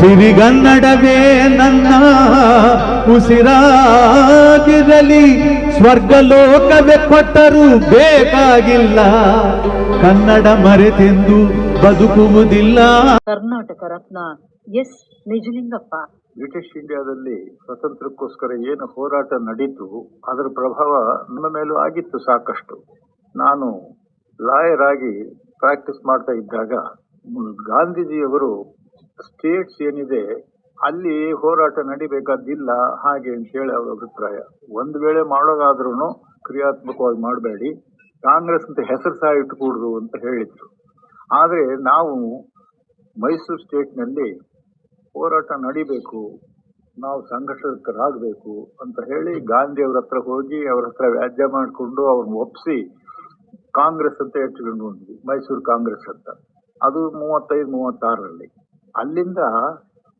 ಸಿರಿಗನ್ನಡವೇ ನನ್ನ ಉಸಿರಾಗಿರಲಿ ಸ್ವರ್ಗಲೋಕವೇ ಕೊಟ್ಟರೂ ಬೇಕಾಗಿಲ್ಲ. ಕನ್ನಡ ಮರೆತೆಂದು ಬದುಕುವುದಿಲ್ಲ. ಕರ್ನಾಟಕ ರತ್ನ ಎಸ್ ನಿಜಲಿಂಗಪ್ಪ. ಬ್ರಿಟಿಷ್ ಇಂಡಿಯಾದಲ್ಲಿ ಸ್ವತಂತ್ರಕ್ಕೋಸ್ಕರ ಏನು ಹೋರಾಟ ನಡೀತು ಅದರ ಪ್ರಭಾವ ನಮ್ಮ ಮೇಲೂ ಆಗಿತ್ತು ಸಾಕಷ್ಟು. ನಾನು ಲಾಯರ್ ಆಗಿ ಪ್ರಾಕ್ಟೀಸ್ ಮಾಡ್ತಾ ಇದ್ದಾಗ ಗಾಂಧೀಜಿಯವರು ಸ್ಟೇಟ್ಸ್ ಏನಿದೆ, ಅಲ್ಲಿ ಹೋರಾಟ ನಡಿಬೇಕಾದಿಲ್ಲ ಹಾಗೆ ಅಂತ ಹೇಳಿ ಅವರ ಅಭಿಪ್ರಾಯ. ಒಂದು ವೇಳೆ ಮಾಡೋದಾದ್ರೂ ಕ್ರಿಯಾತ್ಮಕವಾಗಿ ಮಾಡಬೇಡಿ. ಕಾಂಗ್ರೆಸ್ ಅಂತ ಹೆಸರು ಸಹ ಇಟ್ಕೂಡ್ದು ಅಂತ ಹೇಳಿದ್ರು. ಆದರೆ ನಾವು ಮೈಸೂರು ಸ್ಟೇಟ್ನಲ್ಲಿ ಹೋರಾಟ ನಡಿಬೇಕು, ನಾವು ಸಂಘರ್ಷಕರಾಗಬೇಕು ಅಂತ ಹೇಳಿ ಗಾಂಧಿ ಅವ್ರ ಹತ್ರ ಹೋಗಿ ಅವ್ರ ಹತ್ರ ವ್ಯಾಜ್ಯ ಮಾಡಿಕೊಂಡು ಅವ್ರನ್ನ ಒಪ್ಪಿಸಿ ಕಾಂಗ್ರೆಸ್ ಅಂತ ಇಟ್ಕೊಂಡು ಮೈಸೂರು ಕಾಂಗ್ರೆಸ್ ಅಂತ. ಅದು ಮೂವತ್ತೈದು, ಮೂವತ್ತಾರರಲ್ಲಿ. ಅಲ್ಲಿಂದ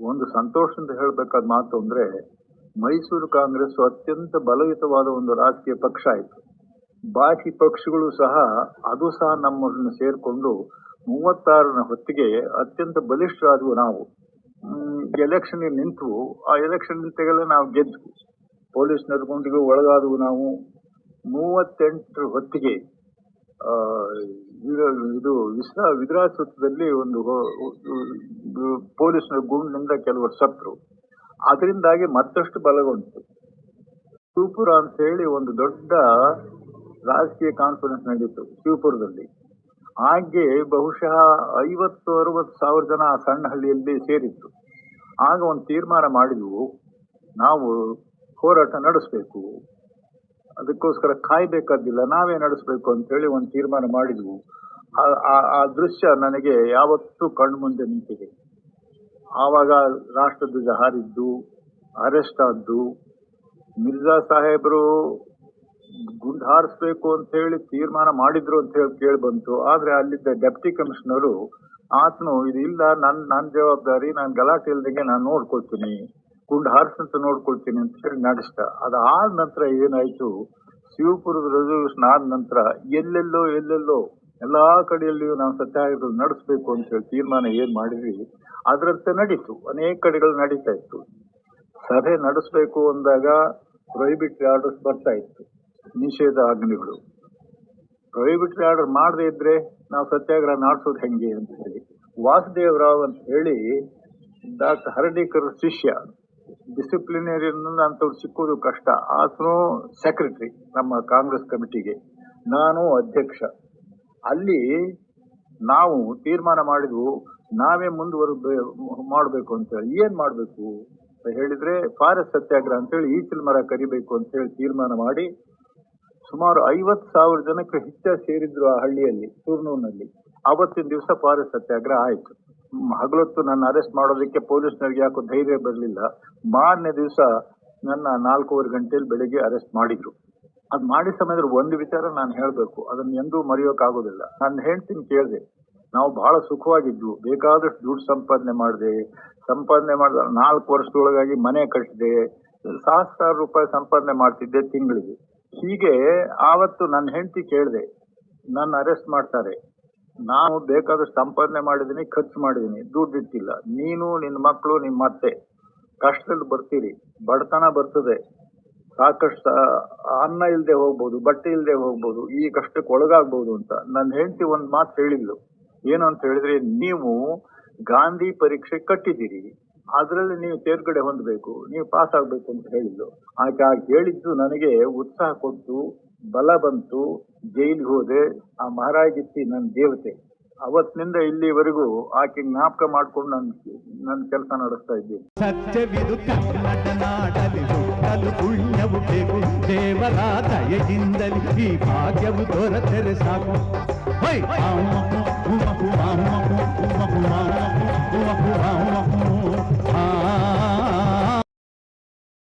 ಒಂದು ಸಂತೋಷದಿಂದ ಹೇಳಬೇಕಾದ ಮಾತು ಅಂದ್ರೆ, ಮೈಸೂರು ಕಾಂಗ್ರೆಸ್ ಅತ್ಯಂತ ಬಲಯುತವಾದ ಒಂದು ರಾಜಕೀಯ ಪಕ್ಷ ಆಯಿತು. ಬಾಕಿ ಪಕ್ಷಗಳು ಸಹ ಅದು ಸಹ ನಮ್ಮನ್ನು ಸೇರಿಕೊಂಡು ಮೂವತ್ತಾರನ ಹೊತ್ತಿಗೆ ಅತ್ಯಂತ ಬಲಿಷ್ಠರಾದವು ನಾವು. ಎಲೆಕ್ಷನ್ ನಿಂತು ಆ ಎಲೆಕ್ಷನ್ ನಿಂತೆಗೆಲ್ಲ ನಾವು ಗೆದ್ದು. ಪೊಲೀಸ್ ನರ್ಗುಂಡಿಗೆ ಒಳಗಾದವು ನಾವು. ಮೂವತ್ತೆಂಟರ ಹೊತ್ತಿಗೆ ಇದು- ವಿಶ್ವ ವಿದ್ರಾಸತ್ವದಲ್ಲಿ ಒಂದು ಪೊಲೀಸ್ನ ಗುಂಡಿನಿಂದ ಕೆಲವರು ಸತ್ರು ಅದರಿಂದಾಗಿ ಮತ್ತಷ್ಟು ಬಲಗೊಂಡಿತು. ಶಿವಪುರ ಅಂತ ಹೇಳಿ ಒಂದು ದೊಡ್ಡ ರಾಜಕೀಯ ಕಾನ್ಫರೆನ್ಸ್ ನಡೀತು ಶಿವಪುರದಲ್ಲಿ. ಹಾಗೆ ಬಹುಶಃ ಐವತ್ತು, ಅರವತ್ತು ಸಾವಿರ ಜನ ಆ ಸಣ್ಣ ಹಳ್ಳಿಯಲ್ಲಿ ಸೇರಿತ್ತು. ಆಗ ಒಂದು ತೀರ್ಮಾನ ಮಾಡಿದ್ವು, ನಾವು ಹೋರಾಟ ನಡೆಸಬೇಕು. ಅದಕ್ಕೋಸ್ಕರ ಕಾಯ್ಬೇಕಾದಿಲ್ಲ ನಾವೇ ನಡೆಸಬೇಕು ಅಂತ ಹೇಳಿ ಒಂದು ತೀರ್ಮಾನ ಮಾಡಿದ್ವು. ಆ- ದೃಶ್ಯ ನನಗೆ ಯಾವತ್ತೂ ಕಣ್ಣು ಮುಂದೆ ನಿಂತಿದೆ. ಆವಾಗ ರಾಷ್ಟ್ರಧ್ವಜ ಹಾರಿದ್ದು ಅರೆಸ್ಟ್ ಆದ್ದು, ಮಿರ್ಜಾ ಸಾಹೇಬರು ಗುಂಡು ಹಾರಿಸ್ಬೇಕು ಅಂತ ಹೇಳಿ ತೀರ್ಮಾನ ಮಾಡಿದ್ರು ಅಂತ ಹೇಳಿ ಕೇಳಿ ಬಂತು ಆದ್ರೆ ಅಲ್ಲಿದ್ದ ಡೆಪ್ಟಿ ಕಮಿಷನರು ಆತನು ಇದು ಇಲ್ಲ, ನನ್ ನನ್ನ ಜವಾಬ್ದಾರಿ, ನಾನು ಗಲಾಟೆ ಇಲ್ದಂಗೆ ನಾನು ನೋಡ್ಕೊಳ್ತೀನಿ. ಗುಂಡು ಹಾರಿಸಂತ ನೋಡ್ಕೊಳ್ತೀನಿ ಅಂತ ಹೇಳಿ ನಡೆಸ್ದ. ಅದಾದ ನಂತರ ಏನಾಯ್ತು ಶಿವಪುರದ ರೆಸಲ್ಯೂಷನ್ ಆದ ನಂತರ ಎಲ್ಲೆಲ್ಲೋ ಎಲ್ಲೆಲ್ಲೋ ಎಲ್ಲಾ ಕಡೆಯಲ್ಲಿಯೂ ನಾವು ಸತ್ಯಾಗ್ರಹ ನಡೆಸಬೇಕು ಅಂತ ಹೇಳಿ ತೀರ್ಮಾನ ಏನ್ ಮಾಡಿದ್ವಿ ಅದರಂತೆ ನಡೀತು. ಅನೇಕ ಕಡೆಗಳು ನಡೀತಾ ಇತ್ತು. ಸಭೆ ನಡೆಸಬೇಕು ಅಂದಾಗ ಪ್ರೊಹಿಬಿಟ್ರಿ ಆರ್ಡರ್ಸ್ ಬರ್ತಾ ಇತ್ತು. ನಿಷೇಧ ಆಜ್ಞೆಗಳು. ಪ್ರೊಹಿಬಿಟ್ರಿ ಆರ್ಡರ್ ಮಾಡದೇ ಇದ್ರೆ ನಾವು ಸತ್ಯಾಗ್ರಹ ನಡೆಸೋದು ಹೆಂಗೆ ಅಂತ ಹೇಳಿ ವಾಸುದೇವರಾವ್ ಅಂತ ಹೇಳಿ ಡಾಕ್ಟರ್ ಹರಡೇಕರ್ ಶಿಷ್ಯ ಡಿಸಿಪ್ಲಿನೇರಿಯನ್ ಅಂತವ್ರು ಸಿಕ್ಕೋದು ಕಷ್ಟ. ಆತನು ಸೆಕ್ರೆಟರಿ ನಮ್ಮ ಕಾಂಗ್ರೆಸ್ ಕಮಿಟಿಗೆ, ನಾನು ಅಧ್ಯಕ್ಷ. ಅಲ್ಲಿ ನಾವು ತೀರ್ಮಾನ ಮಾಡಿದ್ವು, ನಾವೇ ಮುಂದುವರ ಮಾಡಬೇಕು ಅಂತ ಹೇಳಿ ಏನ್ ಮಾಡಬೇಕು? ಅಂತ ಹೇಳಿದ್ರೆ ಫಾರೆಸ್ಟ್ ಸತ್ಯಾಗ್ರಹ ಅಂತ ಹೇಳಿ ಈಚಲ್ ಮರ ಕರಿಬೇಕು ಅಂತ ಹೇಳಿ ತೀರ್ಮಾನ ಮಾಡಿ, ಸುಮಾರು ಐವತ್ತು ಸಾವಿರ ಜನಕ್ಕೆ ಹೆಚ್ಚ ಸೇರಿದ್ರು ಆ ಹಳ್ಳಿಯಲ್ಲಿ, ಸೂರ್ನೂರಿನಲ್ಲಿ. ಅವತ್ತಿನ ದಿವಸ ಫಾರೆಸ್ಟ್ ಸತ್ಯಾಗ್ರಹ ಆಯಿತು. ಹಗಲೊತ್ತು ನನ್ನ ಅರೆಸ್ಟ್ ಮಾಡೋದಕ್ಕೆ ಪೊಲೀಸ್ನವ್ರಿಗೆ ಯಾಕೋ ಧೈರ್ಯ ಬರಲಿಲ್ಲ. ಮಾರನೇ ದಿವಸ ನನ್ನ ನಾಲ್ಕೂವರೆ ಗಂಟೆಯಲ್ಲಿ ಬೆಳಿಗ್ಗೆ ಅರೆಸ್ಟ್ ಮಾಡಿದ್ರು. ಅದು ಮಾಡಿದ ಸಮಯದಲ್ಲಿ ಒಂದು ವಿಚಾರ ನಾನು ಹೇಳಬೇಕು. ಅದನ್ನ ಎಂದೂ ಮರೆಯೋಕ್ಕಾಗೋದಿಲ್ಲ ನನ್ನ ಹೆಂಡ್ತಿನ ಕೇಳಿದೆ. ನಾವು ಬಹಳ ಸುಖವಾಗಿದ್ವು. ಬೇಕಾದಷ್ಟು ದುಡ್ಡು ಸಂಪಾದನೆ ಮಾಡಿದೆ. ಸಂಪಾದನೆ ಮಾಡಿದ ನಾಲ್ಕು ವರ್ಷದೊಳಗಾಗಿ ಮನೆ ಕಟ್ಟಿದೆ ಸಹಸ್ರಾರು ರೂಪಾಯಿ ಸಂಪಾದನೆ ಮಾಡ್ತಿದ್ದೆ ತಿಂಗಳಿಗೆ. ಹೀಗೆ ಆವತ್ತು ನನ್ನ ಹೆಂಡತಿ ಕೇಳಿದೆ, ನನ್ನ ಅರೆಸ್ಟ್ ಮಾಡ್ತಾರೆ. ನಾನು ಬೇಕಾದಷ್ಟು ಸಂಪಾದನೆ ಮಾಡಿದ್ದೀನಿ, ಖರ್ಚು ಮಾಡಿದ್ದೀನಿ, ದುಡ್ಡು ಇಟ್ಟಿಲ್ಲ. ನೀನು, ನಿನ್ನ ಮಕ್ಕಳು, ನಿಮ್ಮ ಅತ್ತೆ, ಕಷ್ಟದಲ್ಲಿ ಬರ್ತೀರಿ, ಬಡತನ ಬರ್ತದೆ. ಸಾಕಷ್ಟು ಅನ್ನ ಇಲ್ಲದೆ ಹೋಗ್ಬೋದು, ಬಟ್ಟೆ ಇಲ್ಲದೆ ಹೋಗ್ಬೋದು ಈ ಕಷ್ಟಕ್ಕೆ ಒಳಗಾಗ್ಬೋದು ಅಂತ. ನನ್ನ ಹೆಂಡತಿ ಒಂದು ಮಾತು ಹೇಳಿದ್ಲು. ಏನು ಅಂತ ಹೇಳಿದ್ರೆ, ನೀವು ಗಾಂಧಿ ಪರೀಕ್ಷೆ ಕಟ್ಟಿದ್ದೀರಿ, ಅದರಲ್ಲಿ ನೀವು ತೇರ್ಗಡೆ ಹೊಂದಬೇಕು, ನೀವು ಪಾಸ್ ಆಗಬೇಕು ಅಂತ ಹೇಳಿದ್ಲು. ಆಕೆ ಹೇಳಿದ್ದು ನನಗೆ ಉತ್ಸಾಹ ಕೊಟ್ಟು ಬಲ ಬಂತು, ಜೈಲಿಗೆ ಹೋದೆ. ಆ ಮಹಾರಾಜಿತ್ತಿ ನನ್ನ ದೇವತೆ. ಅವತ್ತಿನಿಂದ ಇಲ್ಲಿವರೆಗೂ ಆಕೆ ಜ್ಞಾಪಕ ಮಾಡ್ಕೊಂಡು ನಾನು ನನ್ನ ಕೆಲಸ ನಡೆಸ್ತಾ ಇದ್ದೀನಿ